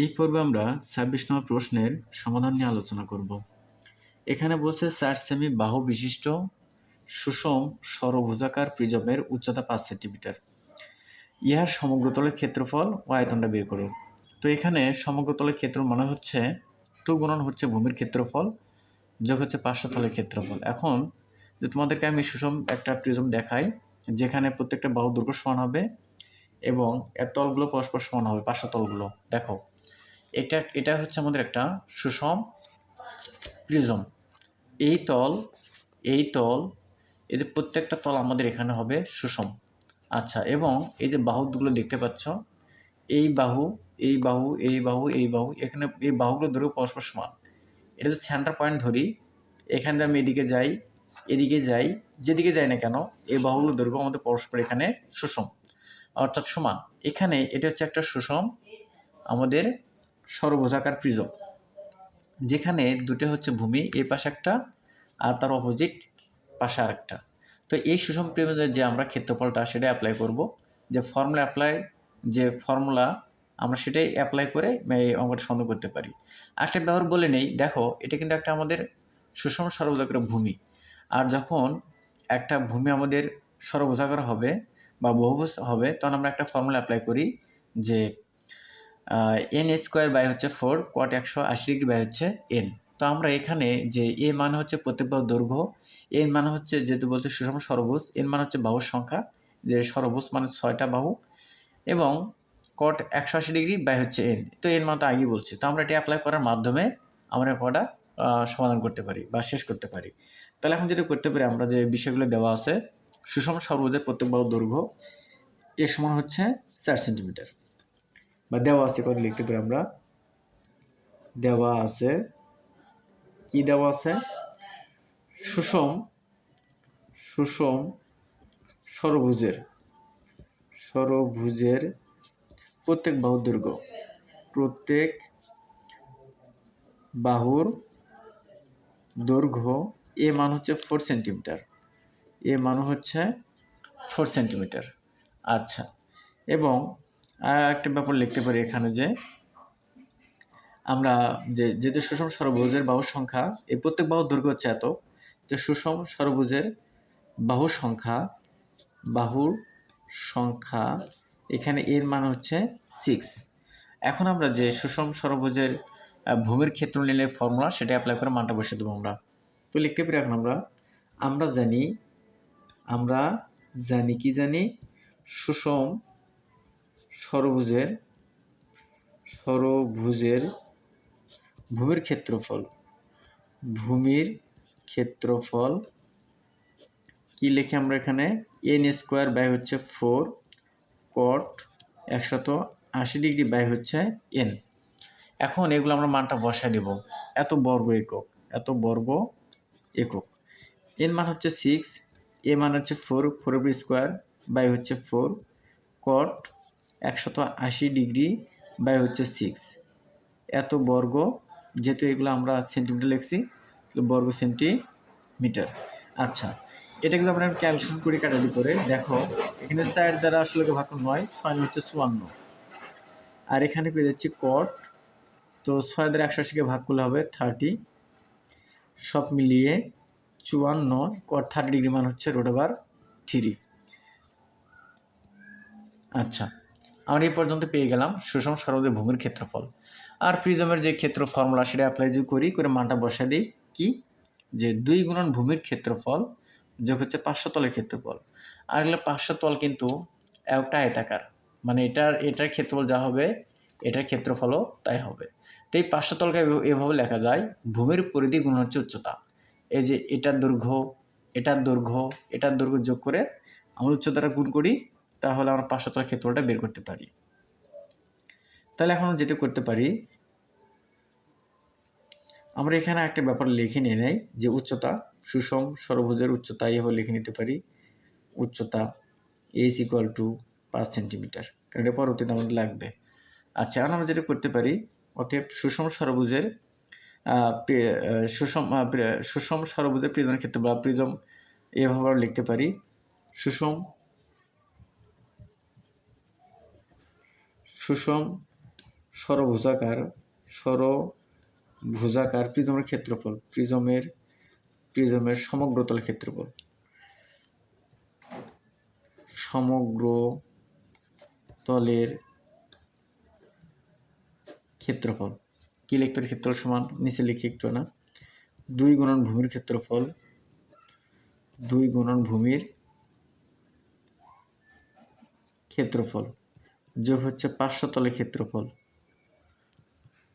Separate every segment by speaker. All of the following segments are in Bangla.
Speaker 1: এই পর্বে আমরা ছাব্বিশ নম্বর প্রশ্নের সমাধান নিয়ে আলোচনা করব। এখানে বলছে চার সেমি বাহু বিশিষ্ট, সুষম, সরভুজাকার প্রিজমের উচ্চতা পাঁচ সেন্টিমিটার। ইহার সমগ্রতলের ক্ষেত্রফল ও আয়তনটা বের করুন তো এখানে সমগ্রতলের ক্ষেত্র মানে হচ্ছে টু গুণন হচ্ছে ভূমির ক্ষেত্রফল, যোগ হচ্ছে পার্শ্বতলের ক্ষেত্রফল। এখন যে তোমাদেরকে আমি সুষম একটা প্রিজম দেখাই, যেখানে প্রত্যেকটা বাহু দৈর্ঘ্য সমান হবে এবং এর তলগুলো পরস্পর সমান হবে, পার্শ্বতলগুলো। দেখো এটা এটা হচ্ছে আমাদের একটা সুষম প্রিজম। এই তল এই তল এদের প্রত্যেকটা তল আমাদের এখানে হবে সুষম। আচ্ছা এবং এই যে বাহুগুলো দেখতে পাচ্ছ, এই বাহু এই বাহু এই বাহু এই বাহু, এখানে এই বাহুগুলো ধরেও পরস্পর সমান। এটা যদি সেন্টার পয়েন্ট ধরি। এখানে আমি এদিকে যাই এদিকে যাই, যেদিকে যাই না কেন, এই বাহুগুলো দৈর্ঘ্য আমাদের পরস্পর এখানে সুষম, অর্থাৎ সমান। এখানে এটা হচ্ছে একটা সুষম আমাদের সর্বভুজাকার প্রিজম, যেখানে দুটো হচ্ছে ভূমি এই পাশে একটা, আর তার অপোজিট পাশে আরেকটা। তো এই সুষম প্রিজমের যে আমরা ক্ষেত্রফলটা সেটা অ্যাপ্লাই করব। যে ফর্মুলা অ্যাপ্লাই যে ফর্মুলা আমরা সেটাই অ্যাপ্লাই করে এই অঙ্কটা সন্দেহ করতে পারি। একটা ব্যবহার বলে নেই, দেখো, এটা কিন্তু একটা আমাদের সুষম সর্বভুজাকার ভূমি। আর যখন একটা ভূমি আমাদের সর্বভুজাকার হবে বা বহুভুজ হবে, তখন আমরা একটা ফর্মুলা অ্যাপ্লাই করি যে এন স্কোয়ার বাই হচ্ছে ফোর কোয়াট একশো আশি ডিগ্রি বাই হচ্ছে এন তো আমরা এখানে যে এ মান হচ্ছে প্রত্যেক বাহুর দৈর্ঘ্য এন মান হচ্ছে যেহেতু বলছে সুষম সরবুজ এন মান হচ্ছে বাহুর সংখ্যা, যে সরবুজ মানে ছয়টা বাহু, এবং কট একশো আশি ডিগ্রি বাই হচ্ছে এন তো এন মান তো আগেই বলছি, তো আমরা এটি অ্যাপ্লাই করার মাধ্যমে আমরা পড়া সমাধান করতে পারি বা শেষ করতে পারি। তাহলে এখন যেটা করতে পারি আমরা যে বিষয়গুলো দেওয়া আছে, সুষম সর্বজের প্রত্যেক বাহুর দৈর্ঘ্য, এর সমান হচ্ছে চার সেন্টিমিটার বা দেওয়া আছে কত লিখতে পারি আমরা? দেওয়া আছে, কি দেওয়া আছে? সুষম সুষম সরভুজের সরভুজের প্রত্যেক বাহুর দৈর্ঘ্য, প্রত্যেক বাহুর দৈর্ঘ্য, এ মান হচ্ছে ফোর সেন্টিমিটার এ মান হচ্ছে ফোর সেন্টিমিটার আচ্ছা এবং আর একটা ব্যাপার লিখতে পারি এখানে যে, আমরা যে, যেহেতু সুষম সরভুজের বাহু সংখ্যা, এই প্রত্যেক বাহুর দৈর্ঘ্য হচ্ছে এত, যে সুষম সরভুজের বাহু সংখ্যা, বাহুর সংখ্যা এখানে এর মান হচ্ছে সিক্স এখন আমরা যে সুষম সরভুজের ভূমির ক্ষেত্র নিলে ফর্মুলা সেটা অ্যাপ্লাই করে মানটা বসে দেবো আমরা। তো লিখতে পারি এখন আমরা আমরা জানি আমরা জানি কি জানি? সুষম সরভুজের সরভুজের ভূমির ক্ষেত্রফল। ভূমির ক্ষেত্রফল কি লিখে আমরা এখানে? এন স্কোয়ার বাই হচ্ছে ফোর কট একশত আশি ডিগ্রি বাই হচ্ছে এন এখন এগুলো আমরা মানটা বসায় দেব। এত বর্গ একক, এত বর্গ একক। এন মান হচ্ছে সিক্স এ মান হচ্ছে ফোর ফোর স্কোয়ার বাই হচ্ছে ফোর কট একশত আশি ডিগ্রি বাই হচ্ছে সিক্স এত বর্গ, যেহেতু এগুলো আমরা সেন্টিমিটার লিখছি বর্গ সেন্টিমিটার আচ্ছা এটাকে কিন্তু আমরা ক্যালকুলেশন করি কাটারি করে দেখো, এখানে সাইড দ্বারা আসলে ভাগ নয় ছয় হচ্ছে চুয়ান্ন। আর এখানে পেয়ে যাচ্ছি কট তো ছয় দ্বারা একশো আশিকে ভাগ করলে হবে থার্টি সব মিলিয়ে চুয়ান্ন কট থার্টি ডিগ্রি মান হচ্ছে রোড ওভার থ্রি আচ্ছা আমরা এই পর্যন্ত পেয়ে গেলাম সুষম সরদের ভূমির ক্ষেত্রফল। আর প্রিজমের যে ক্ষেত্র ফর্মুলা সেটা অ্যাপ্লাই যদি করি, করে মানটা বসা দিই, কি? যে দুই গুণন ভূমির ক্ষেত্রফল যোগ হচ্ছে পাঁচশো তলের ক্ষেত্রফল। আর এগুলো পাঁচশো তল কিন্তু একটা আয়তাকার। মানে এটার এটার ক্ষেত্রফল যা হবে, এটার ক্ষেত্রফলও তাই হবে। তো এই পাঁচশো তলকে এভাবে লেখা যায়, ভূমির পরিধি গুণ হচ্ছে উচ্চতা। এই যে এটার দৈর্ঘ্য এটার দৈর্ঘ্য এটার দৈর্ঘ্য যোগ করে আমরা উচ্চতাটা গুণ করি তাহলে আমরা পাঁচশো তলার ক্ষেত্রফলটা বের করতে পারি। তাহলে এখন যেটা করতে পারি, আমরা এখানে একটা ব্যাপার লিখে নিয়ে নেই যে উচ্চতা, সুষম সর্বভুজের উচ্চতা এভাবে লিখে নিতে পারি। উচ্চতা এস ইকুয়াল টু পাঁচ সেন্টিমিটার কারণ এটা পরবর্তীতে আমাদের লাগবে। আচ্ছা এখন আমরা যেটা করতে পারি, অতএব সুষম সর্বভুজের সুষম সুষম সর্বভুজের প্রিজমের ক্ষেত্রে বা প্রিজম এভাবে লিখতে পারি। সুষম সুষম সরভুজাকার সরভুজাকার প্রিজমের ক্ষেত্রফল, প্রিজমের প্রিজমের সমগ্রতল ক্ষেত্রফল। সমগ্র তলের ক্ষেত্রফল। কি লিখতে ক্ষেত্রফল সমান? নিচে লিখি একটু না। দুই গুণন ভূমির ক্ষেত্রফল। দুই গুণন ভূমির ক্ষেত্রফল। যোগ হচ্ছে পাঁচশো তলের ক্ষেত্রফল।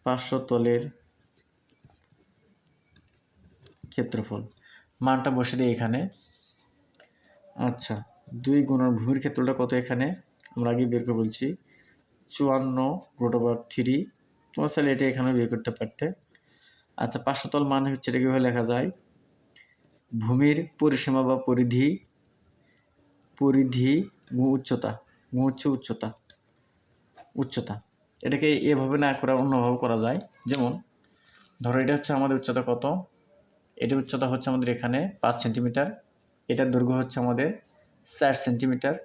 Speaker 1: পাঁচশো তলের ক্ষেত্রফল। মানটা বসে দিই এখানে। আচ্ছা দুই গুণন ভূমির ক্ষেত্রটা কত এখানে? আমরা আগে বের করে বলছি। চুয়ান্ন রোট ওভার থ্রি তোমার চাইলে এটা এখানে বের করতে পারতে। আচ্ছা পাঁচশো তল মান হচ্ছে এটা কীভাবে লেখা যায়? ভূমির পরিসীমা বা পরিধি পরিধি উচ্চতা হচ্ছে উচ্চতা। উচ্চতা। এটাকে এভাবে না করা অন্যভাবে করা যায়। যেমন, ধরো এটা হচ্ছে আমাদের উচ্চতা কত? এটার উচ্চতা হচ্ছে আমাদের এখানে পাঁচ সেন্টিমিটার। এটার দৈর্ঘ্য হচ্ছে আমাদের চার সেন্টিমিটার।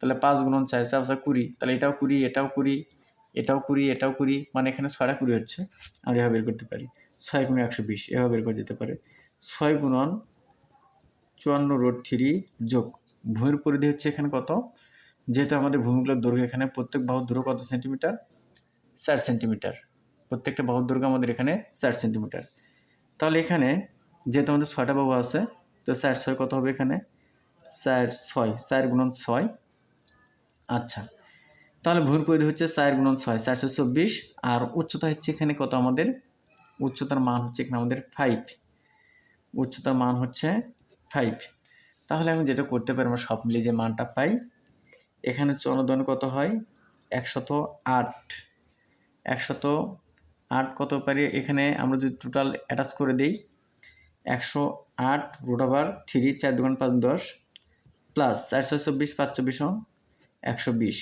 Speaker 1: তাহলে পাঁচ গুণন চার চার পাঁচা কুড়ি। তাহলে এটাও কুড়ি এটাও কুড়ি এটাও কুড়ি এটাও কুড়ি। মানে এখানে ছয়টা কুড়ি হচ্ছে। আমরা এভাবে বের করতে পারি। ছয় গুণ একশো বিশ, এভাবে বের করা যেতে পারে। ছয় গুণন চুয়ান্ন রোড থ্রি যোগ। ভূমির পরিধি হচ্ছে এখানে কত? যেহেতু আমাদের ভূমিগুলোর দৈর্ঘ্য এখানে প্রত্যেক বাহুর দৈর্ঘ্য কত সেন্টিমিটার? চার সেন্টিমিটার। প্রত্যেকটা বাহুর দৈর্ঘ্য আমাদের এখানে চার সেন্টিমিটার। তাহলে এখানে যেহেতু আমাদের ছয়টা বাহু আছে, তো চার ছয় কত হবে এখানে? চার ছয়, চার গুণন ছয়। আচ্ছা তাহলে ভূমির পরিধি হচ্ছে চার গুণন ছয় চারশো চব্বিশ। আর উচ্চতা হচ্ছে এখানে কত আমাদের? উচ্চতার মান হচ্ছে এখানে আমাদের ফাইভ উচ্চতার মান হচ্ছে ফাইভ তাহলে আমি যেটা করতে পারি আমরা সব মিলিয়ে যে মানটা পাই এখানে চন্দ্রদন কত হয়? একশত আট। একশত আট কত পারি? এখানে আমরা যদি টোটাল অ্যাটাচ করে দিই, একশো আট রুট ওভার থ্রি চার দোকান পাঁচ দশ প্লাস চারশো চব্বিশ পাঁচ চব্বিশ একশো বিশ।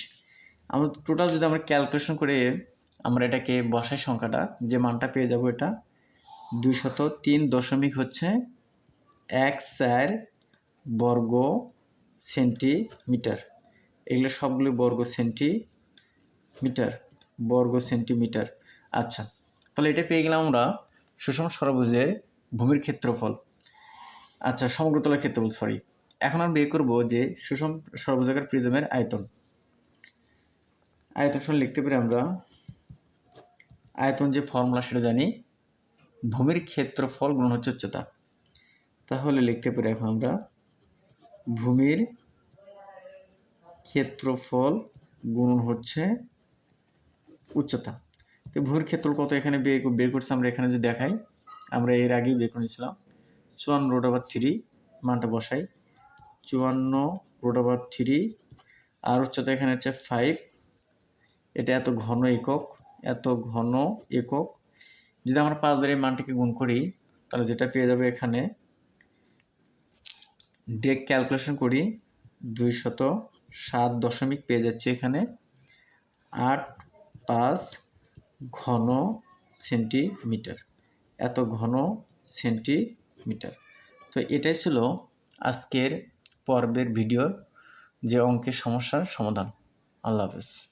Speaker 1: আমরা টোটাল যদি আমরা ক্যালকুলেশন করে আমরা এটাকে বসাই সংখ্যাটা, যে মানটা পেয়ে যাব এটা, দুইশত তিন দশমিক হচ্ছে এক চার বর্গ সেন্টিমিটার। এগুলো সবগুলো বর্গ সেন্টিমিটার বর্গ সেন্টিমিটার আচ্ছা তাহলে এটা পেয়ে গেলাম আমরা সুষম সরভুজের ভূমির ক্ষেত্রফল। আচ্ছা সমগ্রতলের ক্ষেত্রফল সরি এখন আমরা বের করব যে সুষম সর্বজাকার প্রিজমের আয়তন। আয়তন সমান লিখতে পারি আমরা, আয়তন যে ফর্মুলা সেটা জানি, ভূমির ক্ষেত্রফল গুণ হচ্ছে উচ্চতা। তাহলে লিখতে পারি এখন আমরা ভূমির ক্ষেত্রফল গুণ হচ্ছে উচ্চতা। তো ভূমির ক্ষেত্র কত? এখানে বের করছি আমরা, এখানে যদি দেখাই, আমরা এর আগেই বের করেছিলাম চুয়ান্ন রোড ওভার থ্রি মানটা বসাই। চুয়ান্ন রোড ওভার থ্রি আর উচ্চতা এখানে হচ্ছে ফাইভ এটা এত ঘন একক, এত ঘন একক। যদি আমরা পাঁচ দ্বারা এই মানটিকে গুণ করি, তাহলে যেটা পেয়ে যাবে এখানে ডেক ক্যালকুলেশন করি, দুই শত সাত দশমিক পেয়ে যাচ্ছে এখানে। আট পাঁচ ঘন সেন্টিমিটার। এত ঘন সেন্টিমিটার। তো এটাই ছিল আজকের পর্বের ভিডিওর যে অঙ্কের সমস্যার সমাধান। আল্লাহ হাফেজ।